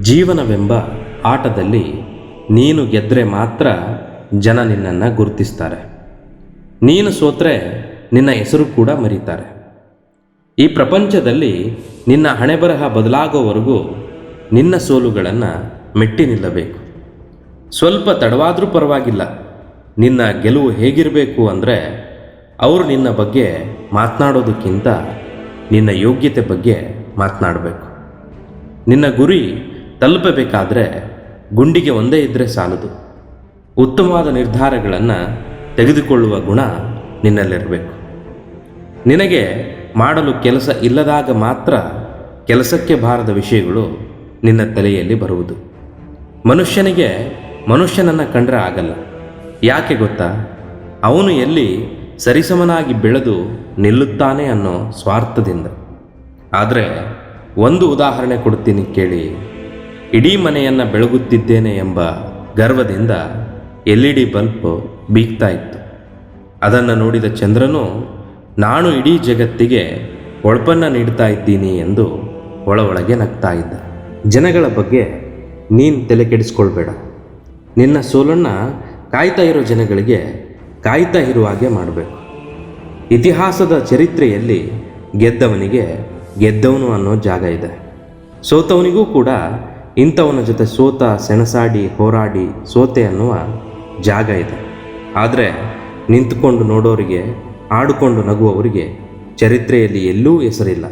ಜೀವನವೆಂಬ ಆಟದಲ್ಲಿ ನೀನು ಗೆದ್ದರೆ ಮಾತ್ರ ಜನ ನಿನ್ನನ್ನು ಗುರುತಿಸ್ತಾರೆ. ನೀನು ಸೋತ್ರೆ ನಿನ್ನ ಹೆಸರು ಕೂಡ ಮರೀತಾರೆ. ಈ ಪ್ರಪಂಚದಲ್ಲಿ ನಿನ್ನ ಹಣೆಬರಹ ಬದಲಾಗೋವರೆಗೂ ನಿನ್ನ ಸೋಲುಗಳನ್ನು ಮೆಟ್ಟಿ ನಿಲ್ಲಬೇಕು. ಸ್ವಲ್ಪ ತಡವಾದರೂ ಪರವಾಗಿಲ್ಲ. ನಿನ್ನ ಗೆಲುವು ಹೇಗಿರಬೇಕು ಅಂದರೆ ಅವರು ನಿನ್ನ ಬಗ್ಗೆ ಮಾತನಾಡೋದಕ್ಕಿಂತ ನಿನ್ನ ಯೋಗ್ಯತೆ ಬಗ್ಗೆ ಮಾತನಾಡಬೇಕು. ನಿನ್ನ ಗುರಿ ತಲುಪಬೇಕಾದ್ರೆ ಗುಂಡಿಗೆ ಒಂದೇ ಇದ್ದರೆ ಸಾಲದು. ಉತ್ತಮವಾದ ನಿರ್ಧಾರಗಳನ್ನು ತೆಗೆದುಕೊಳ್ಳುವ ಗುಣ ನಿನ್ನಲ್ಲಿರಬೇಕು. ನಿನಗೆ ಮಾಡಲು ಕೆಲಸ ಇಲ್ಲದಾಗ ಮಾತ್ರ ಕೆಲಸಕ್ಕೆ ಬಾರದ ವಿಷಯಗಳು ನಿನ್ನ ತಲೆಯಲ್ಲಿ ಬರುವುದು. ಮನುಷ್ಯನಿಗೆ ಮನುಷ್ಯನನ್ನು ಕಂಡ್ರೆ ಆಗಲ್ಲ. ಯಾಕೆ ಗೊತ್ತಾ? ಅವನು ಎಲ್ಲಿ ಸರಿಸಮನಾಗಿ ಬೆಳೆದು ನಿಲ್ಲುತ್ತಾನೆ ಅನ್ನೋ ಸ್ವಾರ್ಥದಿಂದ. ಆದರೆ ಒಂದು ಉದಾಹರಣೆ ಕೊಡ್ತೀನಿ ಕೇಳಿ. ಇಡೀ ಮನೆಯನ್ನು ಬೆಳಗುತ್ತಿದ್ದೇನೆ ಎಂಬ ಗರ್ವದಿಂದ ಎಲ್ ಇ ಡಿ ಬಲ್ಬ್ ಬೀಗ್ತಾ ಇತ್ತು. ಅದನ್ನು ನೋಡಿದ ಚಂದ್ರನು, ನಾನು ಇಡೀ ಜಗತ್ತಿಗೆ ಒಳಪನ್ನು ನೀಡ್ತಾ ಇದ್ದೀನಿ ಎಂದು ಒಳ ಒಳಗೆ ನಗ್ತಾ ಇದ್ದ. ಜನಗಳ ಬಗ್ಗೆ ನೀನು ತಲೆ ಕೆಡಿಸ್ಕೊಳ್ಬೇಡ. ನಿನ್ನ ಸೋಲನ್ನು ಕಾಯ್ತಾ ಇರೋ ಜನಗಳಿಗೆ ಕಾಯ್ತಾ ಇರುವ ಹಾಗೆ ಮಾಡಬೇಕು. ಇತಿಹಾಸದ ಚರಿತ್ರೆಯಲ್ಲಿ ಗೆದ್ದವನಿಗೆ ಗೆದ್ದವನು ಅನ್ನೋ ಜಾಗ ಇದೆ. ಸೋತವನಿಗೂ ಕೂಡ ಇಂಥವನ ಜೊತೆ ಸೋತ, ಸೆಣಸಾಡಿ, ಹೋರಾಡಿ, ಸೋತೆ ಅನ್ನುವ ಜಾಗ ಇದೆ. ಆದರೆ ನಿಂತುಕೊಂಡು ನೋಡೋರಿಗೆ, ಆಡಿಕೊಂಡು ನಗುವವರಿಗೆ ಚರಿತ್ರೆಯಲ್ಲಿ ಎಲ್ಲೂ ಹೆಸರಿಲ್ಲ.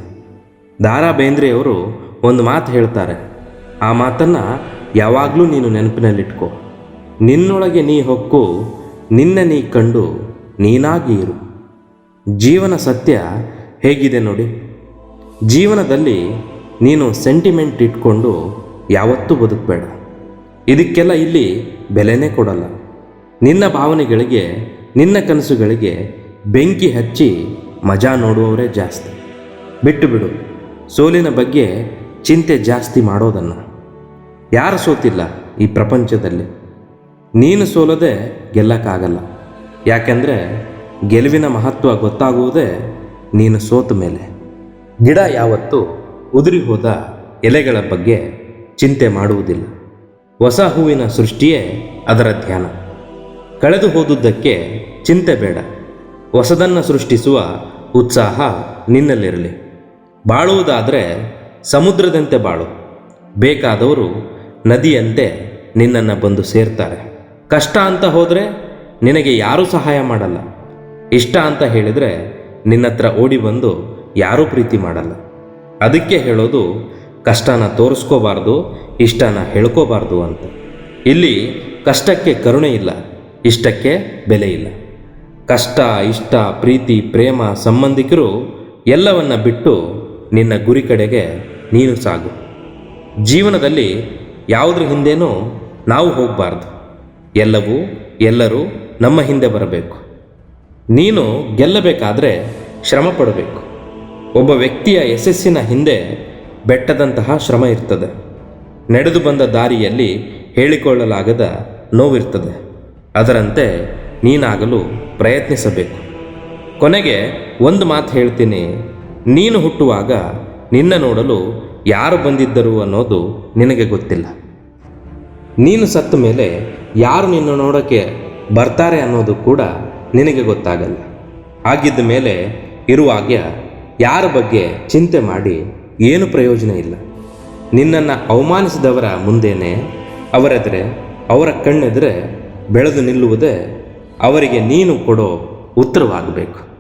ದಾರಾ ಬೇಂದ್ರೆಯವರು ಒಂದು ಮಾತು ಹೇಳ್ತಾರೆ, ಆ ಮಾತನ್ನು ಯಾವಾಗಲೂ ನೀನು ನೆನಪಿನಲ್ಲಿಟ್ಕೋ. ನಿನ್ನೊಳಗೆ ನೀ ಹೊಕ್ಕು, ನಿನ್ನ ನೀ ಕಂಡು ನೀನಾಗಿ ಇರು. ಜೀವನ ಸತ್ಯ ಹೇಗಿದೆ ನೋಡಿ. ಜೀವನದಲ್ಲಿ ನೀನು ಸೆಂಟಿಮೆಂಟ್ ಇಟ್ಕೊಂಡು ಯಾವತ್ತೂ ಬದುಕಬೇಡ. ಇದಕ್ಕೆಲ್ಲ ಇಲ್ಲಿ ಬೆಲೆನೇ ಕೊಡಲ್ಲ. ನಿನ್ನ ಭಾವನೆಗಳಿಗೆ, ನಿನ್ನ ಕನಸುಗಳಿಗೆ ಬೆಂಕಿ ಹಚ್ಚಿ ಮಜಾ ನೋಡುವವರೇ ಜಾಸ್ತಿ. ಬಿಟ್ಟು ಬಿಡು. ಸೋಲಿನ ಬಗ್ಗೆ ಚಿಂತೆ ಜಾಸ್ತಿ ಮಾಡೋದನ್ನು. ಯಾರು ಸೋತಿಲ್ಲ ಈ ಪ್ರಪಂಚದಲ್ಲಿ? ನೀನು ಸೋಲದೆ ಗೆಲ್ಲಕ್ಕಾಗಲ್ಲ. ಯಾಕೆಂದರೆ ಗೆಲುವಿನ ಮಹತ್ವ ಗೊತ್ತಾಗುವುದೇ ನೀನು ಸೋತ ಮೇಲೆ. ಗಿಡ ಯಾವತ್ತೂ ಉದುರಿ ಹೋದ ಎಲೆಗಳ ಬಗ್ಗೆ ಚಿಂತೆ ಮಾಡುವುದಿಲ್ಲ. ಹೊಸ ಹೂವಿನ ಸೃಷ್ಟಿಯೇ ಅದರ ಧ್ಯಾನ. ಕಳೆದು ಹೋದುದಕ್ಕೆ ಚಿಂತೆ ಬೇಡ. ಹೊಸದನ್ನು ಸೃಷ್ಟಿಸುವ ಉತ್ಸಾಹ ನಿನ್ನಲ್ಲಿರಲಿ. ಬಾಳುವುದಾದರೆ ಸಮುದ್ರದಂತೆ ಬಾಳು. ಬೇಕಾದವರು ನದಿಯಂತೆ ನಿನ್ನನ್ನು ಬಂದು ಸೇರ್ತಾರೆ. ಕಷ್ಟ ಅಂತ ಹೋದರೆ ನಿನಗೆ ಯಾರೂ ಸಹಾಯ ಮಾಡಲ್ಲ. ಇಷ್ಟ ಅಂತ ಹೇಳಿದರೆ ನಿನ್ನತ್ರ ಓಡಿ ಬಂದು ಯಾರೂ ಪ್ರೀತಿ ಮಾಡಲ್ಲ. ಅದಕ್ಕೆ ಹೇಳೋದು ಕಷ್ಟನ ತೋರಿಸ್ಕೋಬಾರ್ದು, ಇಷ್ಟನ ಹೇಳ್ಕೋಬಾರ್ದು ಅಂತ. ಇಲ್ಲಿ ಕಷ್ಟಕ್ಕೆ ಕರುಣೆ ಇಲ್ಲ, ಇಷ್ಟಕ್ಕೆ ಬೆಲೆ ಇಲ್ಲ. ಕಷ್ಟ, ಇಷ್ಟ, ಪ್ರೀತಿ, ಪ್ರೇಮ ಸಂಬಂಧಿಕರು ಎಲ್ಲವನ್ನ ಬಿಟ್ಟು ನಿನ್ನ ಗುರಿ ಕಡೆಗೆ ನೀನು ಸಾಗು. ಜೀವನದಲ್ಲಿ ಯಾವುದ್ರ ಹಿಂದೆನೂ ನಾವು ಹೋಗಬಾರ್ದು. ಎಲ್ಲವೂ ಎಲ್ಲರೂ ನಮ್ಮ ಹಿಂದೆ ಬರಬೇಕು. ನೀನು ಗೆಲ್ಲಬೇಕಾದ್ರೆ ಶ್ರಮ ಪಡಬೇಕು ಒಬ್ಬ ವ್ಯಕ್ತಿಯ ಯಶಸ್ಸಿನ ಹಿಂದೆ ಬೆಟ್ಟದಂತಹ ಶ್ರಮ ಇರ್ತದೆ. ನಡೆದು ಬಂದ ದಾರಿಯಲ್ಲಿ ಹೇಳಿಕೊಳ್ಳಲಾಗದ ನೋವಿರ್ತದೆ. ಅದರಂತೆ ನೀನಾಗಲು ಪ್ರಯತ್ನಿಸಬೇಕು. ಕೊನೆಗೆ ಒಂದು ಮಾತು ಹೇಳ್ತೀನಿ. ನೀನು ಹುಟ್ಟುವಾಗ ನಿನ್ನ ನೋಡಲು ಯಾರು ಬಂದಿದ್ದರು ಅನ್ನೋದು ನಿನಗೆ ಗೊತ್ತಿಲ್ಲ. ನೀನು ಸತ್ತ ಮೇಲೆ ಯಾರು ನಿನ್ನ ನೋಡೋಕ್ಕೆ ಬರ್ತಾರೆ ಅನ್ನೋದು ಕೂಡ ನಿನಗೆ ಗೊತ್ತಾಗಲ್ಲ. ಆಗಿದ್ದ ಮೇಲೆ ಇರುವಾಗ ಯಾರ ಬಗ್ಗೆ ಚಿಂತೆ ಮಾಡಿ ಏನು ಪ್ರಯೋಜನ ಇಲ್ಲ. ನಿನ್ನನ್ನು ಅವಮಾನಿಸಿದವರ ಮುಂದೆನೇ ಅವರೆದರೆ, ಅವರ ಕಣ್ಣೆದರೆ ಬೆಳೆದು ನಿಲ್ಲುವುದೇ ಅವರಿಗೆ ನೀನು ಕೊಡೋ ಉತ್ತರವಾಗಬೇಕು.